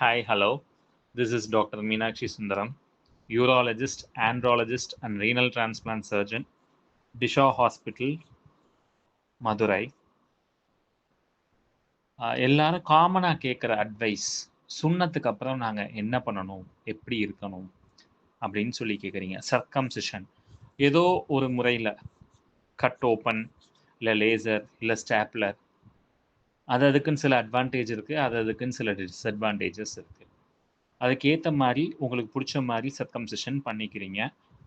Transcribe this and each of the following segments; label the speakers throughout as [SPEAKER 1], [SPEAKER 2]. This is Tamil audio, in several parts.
[SPEAKER 1] Hi, hello. This is Dr. Meenakshi Sundaram, urologist, andrologist, and renal transplant surgeon, Disha Hospital, Madurai uh, எல்லாரும் காமனாக கேட்குற அட்வைஸ் சுண்ணத்துக்கு அப்புறம் நாங்கள் என்ன பண்ணணும் எப்படி இருக்கணும் அப்படின்னு சொல்லி கேட்குறீங்க சர்க்கம்சிஷன் ஏதோ ஒரு முறையில் கட் ஓப்பன் இல்லை லேசர் இல்லை ஸ்டாப்லர் அது அதுக்குன்னு சில அட்வான்டேஜ் இருக்குது அது அதுக்குன்னு சில டிஸ்அட்வான்டேஜஸ் இருக்குது அதுக்கேற்ற மாதிரி உங்களுக்கு பிடிச்ச மாதிரி சர்க்கம்சிஷன் பண்ணிக்கிறீங்க.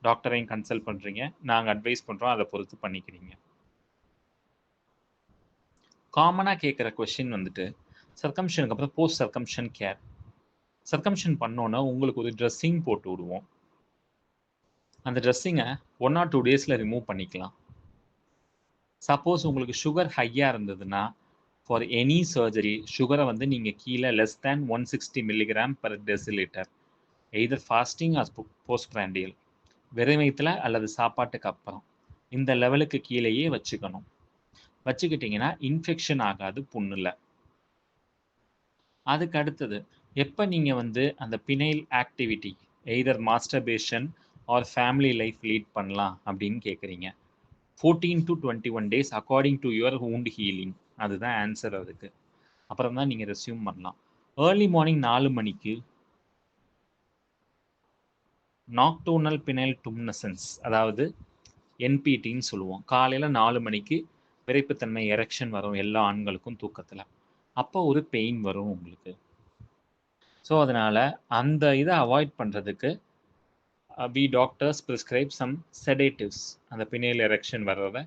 [SPEAKER 1] டாக்டரையும் கன்சல்ட் பண்ணுறீங்க நாங்கள் அட்வைஸ் பண்ணுறோம் அதை பொறுத்து பண்ணிக்கிறீங்க. காமனாக கேட்குற கொஷின் வந்துட்டு சர்க்கம்ஷனுக்கு அப்புறம் போஸ்ட் சர்க்கம்ஷன் கேர் சர்க்கம்ஷன் பண்ணோன்னா உங்களுக்கு ஒரு ட்ரெஸ்ஸிங் போட்டு விடுவோம். அந்த ட்ரெஸ்ஸிங்கை ஒன் ஆர் டூ டேஸில் ரிமூவ் பண்ணிக்கலாம். சப்போஸ் உங்களுக்கு சுகர் ஹையாக இருந்ததுன்னா ஃபார் எனி சர்ஜரி சுகரை வந்து நீங்கள் கீழே less than one sixty milligram per decilitre either fasting or post prandial விரைவயத்தில் அல்லது சாப்பாட்டுக்கு அப்புறம். இந்த லெவலுக்கு கீழேயே வச்சுக்கணும். வச்சுக்கிட்டிங்கன்னா இன்ஃபெக்ஷன் ஆகாது புண்ணில். அதுக்கு அடுத்தது எப்போ நீங்கள் வந்து அந்த penile activity either masturbation or family life lead பண்ணலாம் அப்படின்னு கேட்குறீங்க fourteen to twenty one days according to your wound healing அதுதான் ஆன்சர் அதுக்கு. அப்புறம் தான் நீங்கள் ரெஸ்யூம் பண்ணலாம். ஏர்லி மார்னிங் நாலு மணிக்கு நாக்டோனல் பினைல் டும்னசன்ஸ் அதாவது என்பிடின்னு சொல்லுவோம். காலையில் நாலு மணிக்கு விரைப்புத்தன்மை எரெக்ஷன் வரும் எல்லா ஆண்களுக்கும் தூக்கத்தில். அப்போ ஒரு பெயின் வரும் உங்களுக்கு. ஸோ அதனால் அந்த இதை அவாய்ட் பண்ணுறதுக்கு we doctors prescribe some sedatives அந்த பினேல் எரெக்ஷன் வர்றதை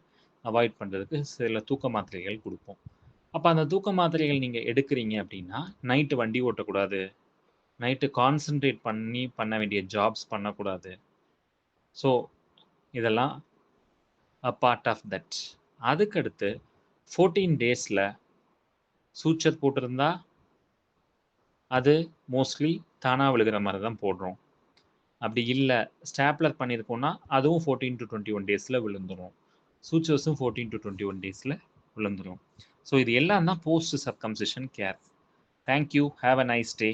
[SPEAKER 1] அவாய்ட் பண்ணுறதுக்கு சில தூக்க மாத்திரைகள் கொடுப்போம். அப்போ அந்த தூக்க மாத்திரைகள் நீங்கள் எடுக்கிறீங்க அப்படின்னா நைட்டு வண்டி ஓட்டக்கூடாது. நைட்டு கான்சென்ட்ரேட் பண்ணி பண்ண வேண்டிய ஜாப்ஸ் பண்ணக்கூடாது. ஸோ இதெல்லாம் அ பார்ட் ஆஃப் தட் அதுக்கடுத்து ஃபோர்டீன் டேஸில் சூச்சர் போட்டிருந்தா அது மோஸ்ட்லி தானாக விழுகிற மாதிரி தான் போடுறோம். அப்படி இல்லை ஸ்டாப்லர் பண்ணியிருக்கோம்னா அதுவும் ஃபோர்டீன் டு டுவெண்ட்டி ஒன் டேஸில் விழுந்துடும் சூச்சர்ஸும் ஃபோர்டீன் டு டுவெண்ட்டி ஒன் டேஸில் விழுந்துடும் ஸோ இது எல்லாம் தான் post circumcision care thank you have a nice day